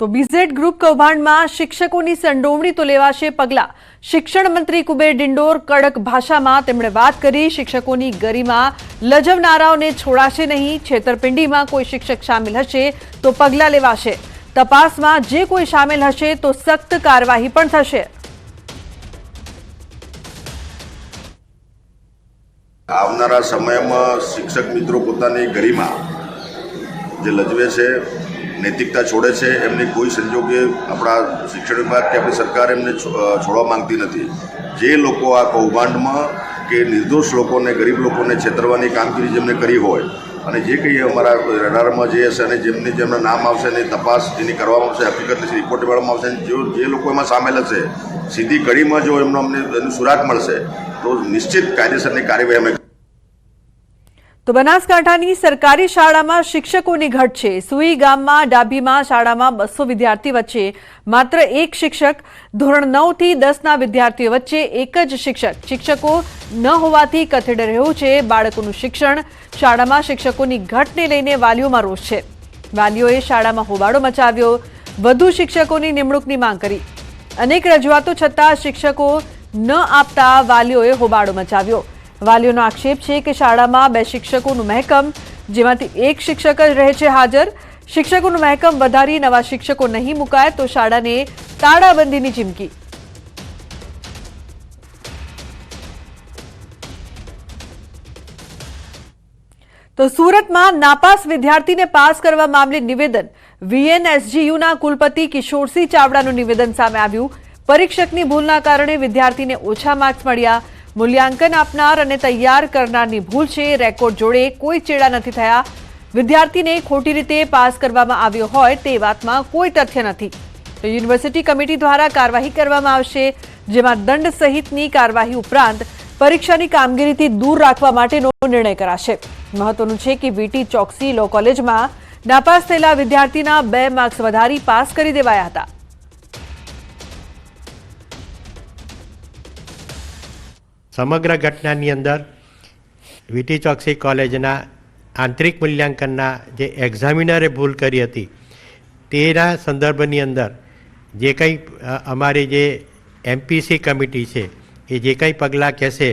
તો BZ group કૌભાંડમાં શિક્ષકોની સંડોવણી તો લેવાશે પગલાં. શિક્ષણ મંત્રી કુબેર ડિંડોર કડક ભાષામાં તેમણે વાત કરી, શિક્ષકોની ગરિમા લજવનારાઓને છોડાશે નહીં, છેતરપિંડીમાં કોઈ શિક્ષક સામેલ હશે તો પગલાં લેવાશે. તપાસમાં જે કોઈ સામેલ હશે તો સખ્ત કાર્યવાહી પણ થશે. આવનારા સમયમાં શિક્ષક મિત્રો પોતાની ગરિમા જે લજવે છે નૈતિકતા છોડે છે, એમની કોઈ સંજોગે આપણા શિક્ષણ વિભાગ કે આપણી સરકાર એમને છોડવા માંગતી નથી. જે લોકો આ કૌભાંડમાં કે નિર્દોષ લોકોને, ગરીબ લોકોને છેતરવાની કામગીરી જેમને કરી હોય અને જે કંઈ અમારા રડારમાં જે હશે અને જેમની જેમના નામ આવશે એની તપાસ એની કરવામાં આવશે, હકીકતની રિપોર્ટ મેળવવામાં આવશે જો જે લોકો એમાં સામેલ હશે, સીધી કડીમાં જો એમનો અમને સુરાગ મળશે, તો નિશ્ચિત કાયદેસરની કાર્યવાહી અમે તો બનાસકાંઠાની સરકારી શાળામાં શિક્ષકોની ઘટ છે. સુઈ ગામમાં, ડાભીમાં શાળામાં બસો વિદ્યાર્થી વચ્ચે માત્ર એક શિક્ષક, ધોરણ નવથી દસના વિદ્યાર્થીઓ વચ્ચે એક જ શિક્ષક. શિક્ષકો ન હોવાથી કથેડે રહ્યું છે. બાળકોનું શિક્ષણ, શાળામાં શિક્ષકોની ઘટને લઈને વાલીઓમાં રોષ છે. વાલીઓએ શાળામાં હોબાળો મચાવ્યો. વધુ શિક્ષકોની નિમણૂકની માંગ કરી. અનેક રજૂઆતો છતાં શિક્ષકો ન આપતા વાલીઓએ હોબાળો મચાવ્યો. વાલીઓનો આક્ષેપ છે કે શાળામાં બે શિક્ષકોનું મહેકમ, જેમાંથી એક શિક્ષક જ રહે છે હાજર. શિક્ષકોનું મહેકમ વધારી નવા શિક્ષકો નહીં મુકાય તો શાળાને તાળાબંધીની ચીમકી. તો સુરતમાં નાપાસ વિદ્યાર્થીને પાસ કરવા મામલે નિવેદન. વીએનએસજીયુના કુલપતિ કિશોરસિંહ ચાવડાનું નિવેદન સામે આવ્યું. પરીક્ષકની ભૂલના કારણે વિદ્યાર્થીને ઓછા માર્ક્સ મળ્યા. મૂલ્યાંકન આપનાર અને તૈયાર કરનારની ભૂલ છે. રેકોર્ડ જોડે કોઈ ચેડા નથી થયા. વિદ્યાર્થીને ખોટી રીતે પાસ કરવામાં આવ્યો હોય તે વાતમાં કોઈ તથ્ય નથી. તો યુનિવર્સિટી કમિટી દ્વારા કાર્યવાહી કરવામાં આવશે, જેમાં દંડ સહિતની કાર્યવાહી ઉપરાંત પરીક્ષાની કામગીરીથી દૂર રાખવા માટેનો નિર્ણય કરાશે. મહત્વનું છે કે વીટી ચોકસી લો કોલેજમાં નાપાસ થયેલા વિદ્યાર્થીના બે માર્ક્સ વધારી પાસ કરી દેવાયા હતા. સમગ્ર ઘટનાની અંદર વીટી ચોકસી કોલેજના આંતરિક મૂલ્યાંકનના જે એક્ઝામિનરે ભૂલ કરી હતી તેના સંદર્ભની અંદર જે કંઈ અમારી જે એમપીસી કમિટી છે એ જે કંઈ પગલાં કહેશે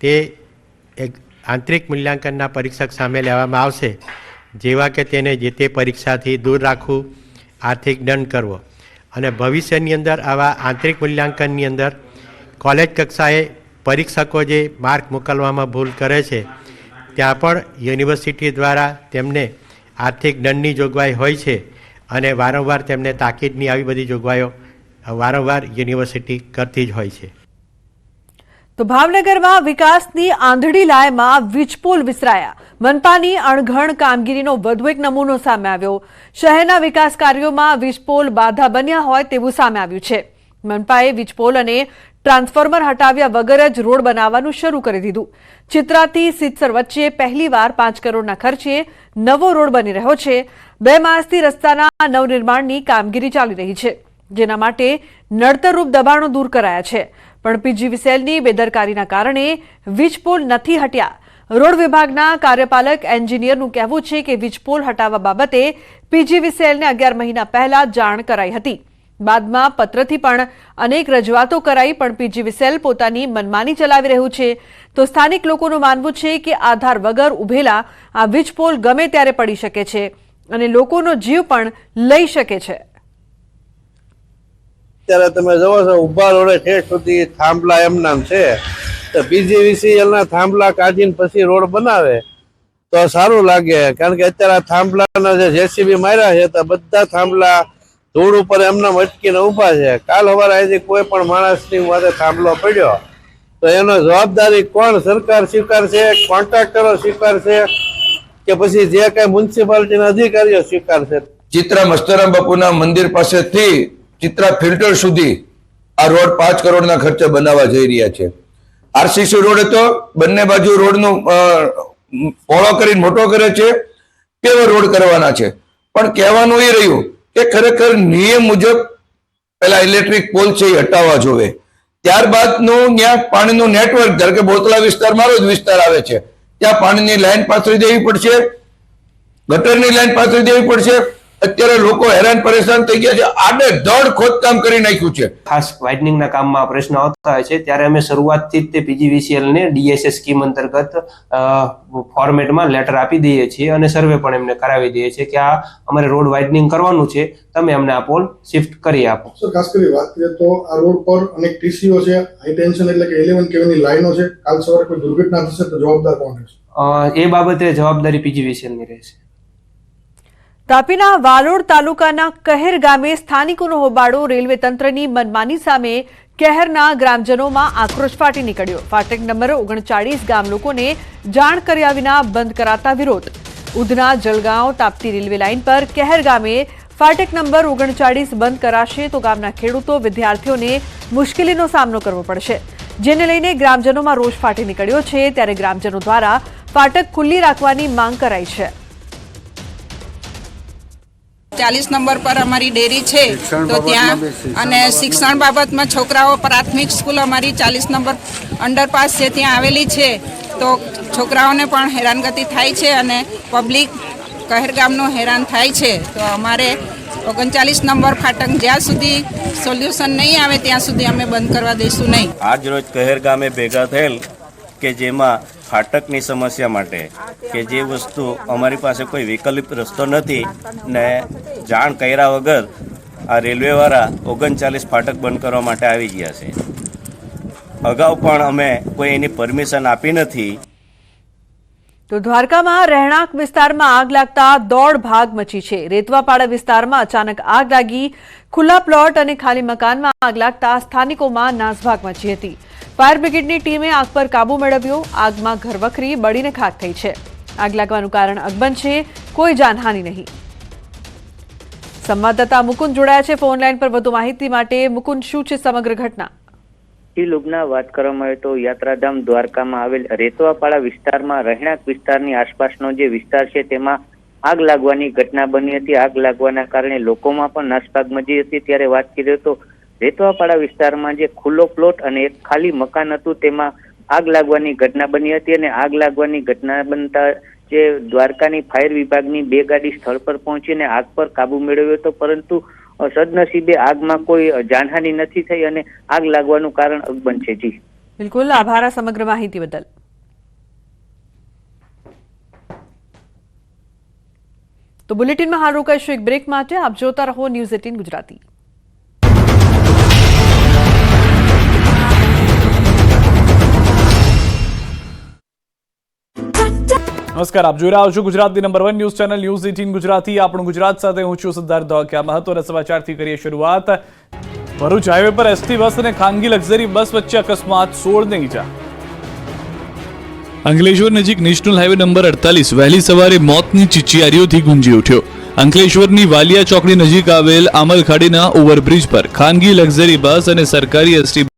તે આંતરિક મૂલ્યાંકનના પરીક્ષક સામે લેવામાં આવશે જેવા કે તેને જે તે પરીક્ષાથી દૂર રાખવું આર્થિક દંડ કરવો અને ભવિષ્યની અંદર આવા આંતરિક મૂલ્યાંકનની અંદર કોલેજ કક્ષાએ પરીક્ષકો જે માર્ક મોકલવામાં ભૂલ કરે છે, ત્યાં પણ યુનિવર્સિટી દ્વારા તેમને આર્થિક દંડની જોગવાઈ હોય છે અને વારંવાર તેમને તાકીદની આવી બધી જોગવાઈઓ વારંવાર યુનિવર્સિટી કરતી જ હોય છે. તો ભાવનગરમાં વિકાસની આંધળી લાયમાં વીજપોલ વિસરાયા. મનપાની અણઘણ કામગીરીનો વધુ એક નમૂનો સામે આવ્યો. શહેરના વિકાસ કાર્યોમાં વીજપોલ બાધા બન્યા હોય તેવું સામે આવ્યું છે. મનપાએ વીજપોલ અને ટ્રાન્સફોર્મર હટાવ્યા વગર જ રોડ બનાવવાનું શરૂ કરી દીધું. ચિત્રાથી સિત્સર વચ્ચે પહેલીવાર પાંચ કરોડના ખર્ચે નવો રોડ બની રહ્યો છે. બે માસથી રસ્તાના નવનિર્માણની કામગીરી ચાલી રહી છે, જેના માટે નડતરરૂપ દબાણો દૂર કરાયા છે. પણ પીજીવીસેલની બેદરકારીના કારણે વીજપોલ નથી હટ્યા. રોડ વિભાગના કાર્યપાલક એન્જિનિયરનું કહેવું છે કે વીજપોલ હટાવવા બાબતે પીજીવીસેલને અગિયાર મહિના પહેલા જાણ કરાઈ હતી. બાદમાં પત્રથી પણ અનેક રજૂઆતો કરાઈ, પણ પીજીવીસીએલ પોતાની મનમાની ચલાવી રહ્યું છે. તો સ્થાનિક લોકોનું માનવું છે કે આધાર વગર ઉભેલા આ વીજપોલ ગમે ત્યારે પડી શકે છે અને લોકોનો જીવ પણ લઈ શકે છે. ત્યારે તમે જોવો છો, ઊભા રોડે ઠેઠ સુધી થાંભલા એમ નામ છે. તો પીજીવીસીએલ ના થાંભલા કાઢીને પછી રોડ બનાવે તો સારું લાગે. કારણ કે અત્યારે આ થાંભલાના જે જેસીબી માર્યા છે, તો બધા થાંભલા ધૂળ ઉપર એમના મટકીને ઊભા છે. કાલ સવારે અહીંથી કોઈ પણ માણસની માથે થાંભલો પડ્યો, તો એનો જવાબદારી કોણ સરકાર સ્વીકારશે, કોન્ટ્રાક્ટરો સ્વીકારશે, કે પછી જે કઈ મ્યુનિસિપાલિટીના અધિકારીઓ સ્વીકારશે? ચિત્રા મસ્તરામ બાપુના મંદિર પાસેથી ચિત્રા ફિલ્ટર સુધી આ રોડ પાંચ કરોડના ખર્ચે બનાવવા જઈ રહ્યા છે. આરસીસી રોડ હતો, બંને બાજુ રોડનું પોળો કરીને મોટો કરે છે, કેવો રોડ કરવાના છે? પણ કહેવાનું એ રહ્યું કે ખરેખર નિયમ મુજબ પેલા ઇલેક્ટ્રિક પોલ છે એ હટાવવા જોવે. ત્યારબાદનું ત્યાં પાણીનું નેટવર્ક ધારો કે બોતલા વિસ્તાર મારો જ વિસ્તાર આવે છે. ત્યાં પાણીની લાઈન પાથરી દેવી પડશે, ગટરની લાઈન પાથરી દેવી પડશે અત્યારે લોકો હેરાન પરેશાન થઈ ગયા છે. આડે ધડ ખોદકામ કરી નાખ્યું છે. ખાસ વાઇડનિંગના કામમાં પ્રશ્ન આવતા હોય છે. ત્યારે અમે શરૂઆતથી જ તે પીજીવીસીએલ ને ડીએસએસ સ્કીમ અંતર્ગત ફોર્મેટમાં લેટર આપી દઈએ છીએ અને સર્વે પણ એમને કરાવી દઈએ છીએ કે આ અમારે રોડ વાઇડનિંગ કરવાનું છે. તમે અમને આ પોલ શિફ્ટ કરી આપો. સર ખાસ કરી વાત કરીએ તો આ રોડ પર અનેક ટીસીઓ છે. હાઈ ટેન્શન એટલે કે ઇલેવન કેવીની લાઈનો છે. કાલ સવારે કોઈ દુર્ઘટના થશે તો જવાબદાર કોણ રહેશે? અ, એ બાબતે જવાબદારી પીજીવીસીએલની રહેશે. તાપીના વાલોડ તાલુકાના કહેર ગામે સ્થાનિકોનો હોબાળો રેલવે તંત્રની મનમાની સામે કહેરના ગ્રામજનોમાં આક્રોશ ફાટી નીકળ્યો. ફાટક નંબર ઓગણચાળીસ ગામ લોકોને જાણ કર્યા વિના બંધ કરાતા વિરોધ. ઉધના જલગાંવ તાપતી રેલવે લાઇન પર કહેર ગામે ફાટક નંબર ઓગણચાળીસ બંધ કરાશે તો ગામના ખેડૂતો વિદ્યાર્થીઓને મુશ્કેલીનો સામનો કરવો પડશે. જેને લઈને ગ્રામજનોમાં રોષ ફાટી નીકળ્યો છે ત્યારે ગ્રામજનો દ્વારા ફાટક ખુલ્લી રાખવાની માંગ કરાઈ છે. ચાલીસ નંબર પર અમારી ડેરી છે તો ત્યાં અને શિક્ષણ બાબતમાં છોકરાઓ પ્રાથમિક સ્કૂલ અમારી ચાલીસ નંબર અંડરપાસ છે ત્યાં આવેલી છે. તો છોકરાઓને પણ હેરાનગતિ થાય છે અને પબ્લિક કહેરગામનું હેરાન થાય છે. તો અમારે ઓગણચાલીસ નંબર ફાટક જ્યાં સુધી સોલ્યુશન નહીં આવે ત્યાં સુધી અમે બંધ કરવા દઈશું નહીં. આજ રોજ કહેર ગામે ભેગા થયેલ કે જેમાં ફાટકની સમસ્યા માટે કે જે વસ્તુ અમારી પાસે કોઈ વિકલ્પ રસ્તો નથી ને જાણ કર્યા વગર આ રેલવેવાળા ઓગણચાલીસ ફાટક બંધ કરવા માટે આવી ગયા છે. અગાઉ પણ અમે કોઈ એની પરમિશન આપી નથી. તો દ્વારકામાં રહેણાંક વિસ્તારમાં આગ લાગતા દોડ ભાગ મચી છે. રેતવાપાડા વિસ્તારમાં અચાનક આગ લાગી. ખુલ્લા પ્લોટ અને ખાલી મકાનમાં આગ લાગતા સ્થાનિકોમાં નાસભાગ મચી હતી. ફાયર બ્રિગેડની ટીમે આગ પર કાબુ મેળવ્યો. આગમાં ઘરવખરી બળીને ખાક થઈ છે. આગ લાગવાનું કારણ અકબંધ છે. કોઈ જાનહાનિ નહીં. સંવાદદાતા મુકુંદ જોડાયા છે. ફોન લાઈન પર વધુ માહિતી માટે મુકુંદ, શું છે સમગ્ર ઘટના? જી લુબના વાત કરવામાં આવે તો યાત્રાધામ દ્વારકામાં આવેલ રેતવાપાડા વિસ્તારમાં રહેણાંક વિસ્તારની આસપાસનો જે વિસ્તાર છે, તેમાં આગ લાગવાની ઘટના બની હતી. આગ લાગવાના કારણે લોકોમાં પણ નાસભાગ મચી હતી. ત્યારે વાત કરીએ તો રેતવાપાડા વિસ્તારમાં જે ખુલ્લો પ્લોટ અને એક ખાલી મકાન હતું, તેમાં આગ લાગવાની ઘટના બની હતી અને આગ લાગવાની ઘટના બનતા જે દ્વારકાની ફાયર વિભાગની બે ગાડી સ્થળ પર પહોંચીને આગ પર કાબુ મેળવ્યો હતો, પરંતુ સદનસીબે આગમાં કોઈ જાનહાનિ નથી થઈ અને આગ લાગવાનું કારણ અગબન છે. જી. બિલકુલ. આભાર સમગ્ર માહિતી બદલ. તો બુલેટિનમાં હાલ રોકાઈશું એક બ્રેક માટે. આપ જોતા રહો ન્યૂઝ એટીન ગુજરાતી. નમસ્કાર, આપ જોઈ રહ્યા છો ગુજરાતની number one news channel news eighteen Gujarati. આપણું ગુજરાત સાથે હું છું સિદ્ધાર્થ ધોકિયા મહત્વના સમાચારથી કરીએ શરૂઆત. ભરૂચ હાઈવે પર એસટી બસ અને ખાનગી લક્ઝરી બસ વચ્ચે અકસ્માત, સોળને ઈજા. અંકલેશ્વર નજીક નેશનલ હાઈવે નંબર અડતાલીસ. વહેલી સવારે મોતની ચિચિયારીઓથી ગુંજી ઉઠ્યો. અંકલેશ્વરની વાલિયા ચોકડી નજીક આવેલ આમલખાડીના ઓવરબ્રિજ પર ખાનગી લક્ઝરી બસ અને સરકારી એસટી